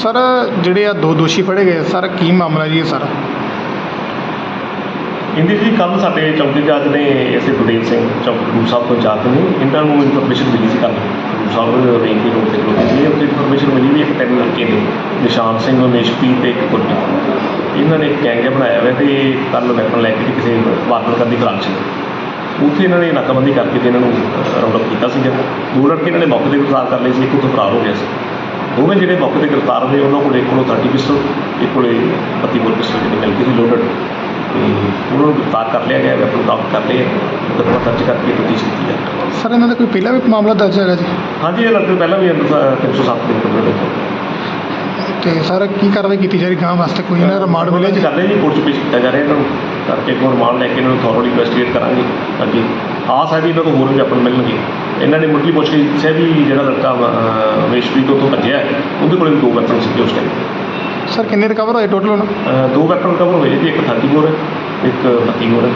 Sir, ਜਿਹੜੇ ਆ ਦੋ ਦੋਸ਼ੀ ਫੜੇ ਗਏ, ਸਰ, ਕੀ ਮਾਮਲਾ ਜੀ ਇਹ ਸਾਰਾ? ਇਹਦੇ ਜੀ ਕੱਲ ਸਾਡੇ ਚੌਕੀ ਜੱਜ ਨੇ ਐਸੇ ਗੁਰਦੇਵ ਸਿੰਘ ਚੌਕੀ ਗੁਰੂ ਸਾਹਿਬ ਤੋਂ ਜਾ ਕੇ ਨੇ ਇਹਨਾਂ ਨੂੰ ਇਨਫੋਰਮੇਸ਼ਨ ਮਿਲੀ ਸੀ ਕੱਲ ਗੁਰੂ ਸਾਹਿਬ ਰੇਂਜ ਦੇ ਰੋਡ ਤੇ ਖਲੋਤੇ ਸੀ। ਉੱਥੇ ਇਨਫੋਰਮੇਸ਼ਨ ਮਿਲੀ ਵੀ ਇੱਕ ਤਿੰਨ ਲੜਕੇ ਨੇ, ਨਿਸ਼ਾਨ ਸਿੰਘ ਉਮੇਸ਼ਪ੍ਰੀਤ ਤੇ ਇੱਕ ਗੁਰਪ੍ਰੀਤ ਇਹਨਾਂ ਨੇ ਇੱਕ ਗੈਂਗ ਬਣਾਇਆ ਹੋਇਆ ਤੇ ਕੱਲ ਵੈਪਨ ਲੈ ਕੇ ਤੇ ਕਿਸੇ ਵਾਰਦਾਤ ਕਰਨ ਦੀ ਖਰਾਕ ਸੀ। ਉੱਥੇ ਇਹਨਾਂ ਨੇ ਨਾਕਾਬੰਦੀ ਕਰਕੇ ਤੇ ਇਹਨਾਂ ਨੂੰ ਰਾਉਂਡ ਅਪ ਕੀਤਾ ਸੀਗਾ। ਦੋ ਲੜਕੇ ਇਹਨਾਂ ਨੇ ਮੌਕੇ ਤੇ ਗ੍ਰਿਫਤਾਰ ਕਰ ਲਏ ਸੀ, ਇੱਕ ਉੱਥੋਂ ਫਰਾਰ ਹੋ ਗਿਆ ਸੀ। ਦੋਵੇਂ ਜਿਹੜੇ ਮੌਕੇ ਤੇ ਗ੍ਰਿਫਤਾਰ ਹੋਏ ਉਹਨਾਂ ਕੋਲ ਇੱਕ ਕੋਲੋਂ 30 ਪਿਸਟਲ ਇੱਕ ਕੋਲੇ 32 ਬੋਰ ਪਿਸਟਲ ਜਿਹੜੇ ਮਿਲ ਕੇ ਸੀ ਲੋਡਡ ਤੇ ਉਹਨਾਂ ਨੂੰ ਗ੍ਰਿਫਤਾਰ ਕਰ ਲਿਆ ਗਿਆ ਵੈਪਨ ਬਰਾਮਦ ਕਰ ਲਏ ਮੁਕੱਦਮਾ ਦਰਜ ਕਰਕੇ ਤਫਤੀਸ਼ ਕੀਤੀ ਜਾ ਸਰ ਇਹਨਾਂ ਦਾ ਕੋਈ ਪਹਿਲਾਂ ਵੀ ਮਾਮਲਾ ਦਰਜ ਹੈਗਾ ਜੀ? ਹਾਂਜੀ ਇਹ ਲੜਕੇ ਪਹਿਲਾਂ ਵੀ ਅੰਦਰ 307 ਦੇ ਮੁਕੱਦਮੇ ਵਿੱਚ ਤੇ ਸਰ ਕੀ ਕਾਰਵਾਈ ਕੀਤੀ ਜਾ ਰਹੀ? ਗਾਂ ਵਾਸਤੇ ਕੋਈ ਦਾ ਰਿਮਾਂਡ ਮਿਲਿਆ ਜੀ? ਕਰ ਰਹੇ ਜੀ ਕੋਰਟ 'ਚ ਪੇਸ਼ ਕੀਤਾ ਜਾ ਰਿਹਾ ਇਹਨਾਂ ਨੂੰ। ਕਰਕੇ ਇੱਕ ਵਾਰ ਰਿਮਾਂਡ ਲੈ ਕੇ ਇਹਨਾਂ ਨੂੰ ਥੋਰਲੀ ਇਨਵੈਸਟੀਗੇਟ ਕਰਾਂਗੇ। ਅੱਗੇ ਆਸ ਹੈ ਵੀ ਇਹਨਾਂ ਤੋਂ ਹੋਰ ਵੀ ਵੈਪਨ ਮਿਲਣਗੇ। ਇਹਨਾਂ ਨੇ ਮੁੱਢਲੀ ਪੁੱਛ ਕੇ ਵੀ ਜਿਹੜਾ ਲੜਕਾ ਵੇਸ਼ਪ੍ਰੀਤ ਤੋਂ ਭੱਜਿਆ ਹੈ, ਉਹਦੇ ਕੋਲ ਵੀ ਦੋ ਵੈਪਨ ਸੀ ਉਸ ਟਾਈਮ ਸਰ ਕਿੰਨੇ ਰਿਕਵਰ ਹੋਏ ਟੋਟਲ ਹੁਣ? ਦੋ ਵੈਪਨ ਕਵਰ ਹੋਏ ਜੀ ਇੱਕ 30 ਬੋਰ ਹੈ ਇੱਕ 32 ਬੋਰ ਹੈ